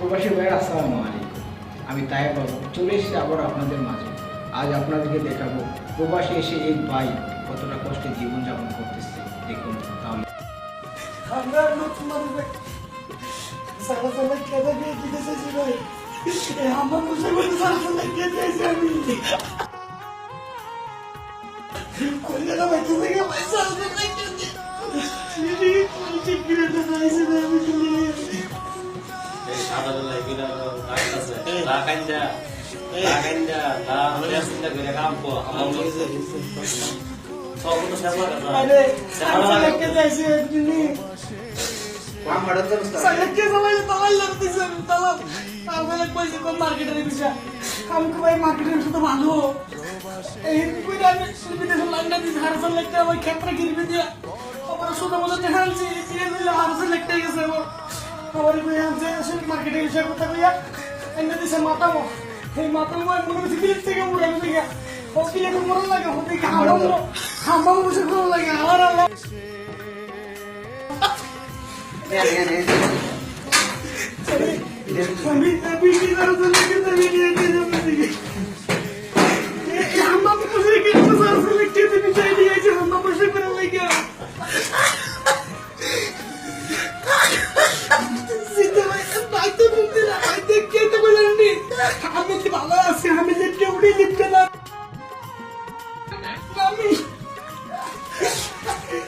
প্রবাসী ভাইয়ের আসসালামু আলাইকুম আমি তাই বাবু চলে এসেছি আবার আপনাদের মাঝে আজ আপনাদেরকে দেখাবো প্রবাসী এসে এই ভাই কতটা কষ্টে জীবনযাপন করতেছে দেখুন তাহলে আমরা আমি মার্কেটের সাথে ভালো। এই দিছি হারসাল লাগতে আমার ক্ষেত্রে গিরবে দিয়া। আমার শুধু মনে দিলে হারসাল লাগতে গেছে আমার। আমার কই আনছে আসলে মার্কেটের বিষয় কথা কইয়া এনে দিছে মাতামো এই মাতামো মনে হচ্ছে বিলেট থেকে উড়ে গেছে ও বিলেট মরণ লাগে হতে হামাম হামাম বসে ভালো লাগে আমার আল্লাহ আমি আমি কি করব লাগে তো ভিডিও কে যাব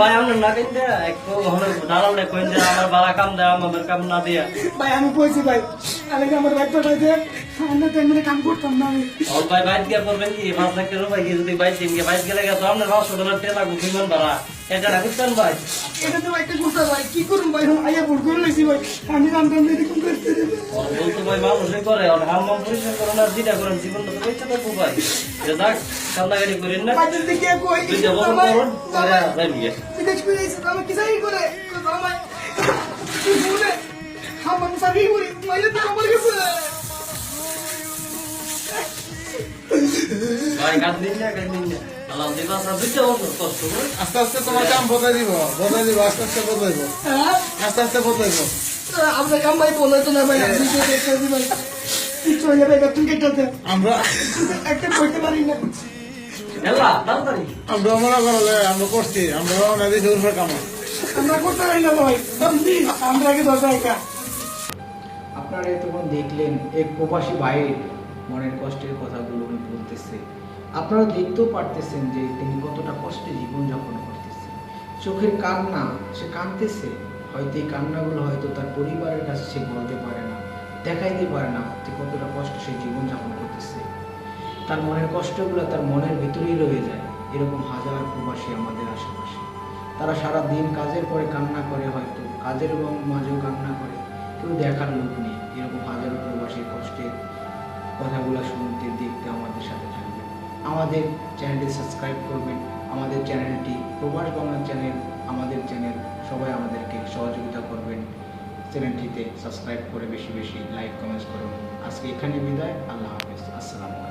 ভাই আমরা না কাইন্দা, একটু হলে দাঁড়াও না, কইন্দা আমার বালা কাম দেয়, আমার কাম না দিয়া। ভাই আমি কইছি ভাই আমি আমার বাইকটা পাইতে আমরা তো এমনি কাম করতাম না আমি। অন ভাই বাইত গিয়া করবেন কি? পাঁচ লাখ টাকা রুপাই কি যদি বাইত দিন গিয়া, বাইত গেলে গিয়া তো আপনার পাঁচশো ডলার তেল লাগবে, বিমান ভাড়া। এটা রাখতেন ভাই? এটা তো বাইকটা করতে ভাই কি করুন ভাই আইয়া ভুল করে লাগছি ভাই। আমি জানতাম না এরকম করতে ওর ভুল তো ভাই মানুষই করে আর হাম্মাম পরিষ্কার করেন আর যেটা করেন জীবনটা তো বেঁচে থাকব ভাই। যে যাক কান্দাকাটি করেন না। বাইকের দিকে কই দুইটা বড় করুন আস্তে আস্তে তোমার কাম বদলাই দিব বদলাই দিব আস্তে আস্তে বদলাইব আস্তে আস্তে বদলাইব আপনার কাম ভাই বলে তো না ভাই আপনি যে দেখতে দিবেন কিছু হয়ে যাবে তুমি কেটাতে আমরা একটা কইতে পারি না। আমরা মনে করো আমরা করছি আমরা অনেক দিন উপরে কাম আমরা করতে পারি না ভাই আমরা আগে দরকার একা আপনারা এতক্ষণ দেখলেন এক প্রবাসী ভাইয়ের মনের কষ্টের কথাগুলো উনি বলতেছে। আপনারা দেখতেও পারতেছেন যে তিনি কতটা কষ্টে জীবনযাপন করতেছে। চোখের কান্না সে কাঁদতেছে হয়তো এই কান্নাগুলো হয়তো তার পরিবারের কাছে সে বলতে পারে না দেখাইতে পারে না যে কতটা কষ্ট সে করতেছে তার মনের কষ্টগুলো তার মনের ভিতরেই রয়ে যায়। এরকম হাজার প্রবাসী আমাদের আশেপাশে। তারা সারা দিন কাজের পরে কান্না করে হয়তো, কাজের মাঝেও কান্না করে। কেউ দেখার লোক নেই। এরকম হাজারো প্রবাসীর কষ্টের কথাগুলো শুনতে, দেখতে আমাদের সাথে থাকবেন। আমাদের চ্যানেলটি সাবস্ক্রাইব করবেন। আমাদের চ্যানেলটি প্রবাস বাংলা চ্যানেল, আমাদের চ্যানেল সবাই আমাদেরকে সহযোগিতা করবেন। চ্যানেলটিতে সাবস্ক্রাইব করে বেশি বেশি লাইক, কমেন্টস করুন। আজকে এখানে বিদায়। আল্লাহ হাফিজ। আসসালামু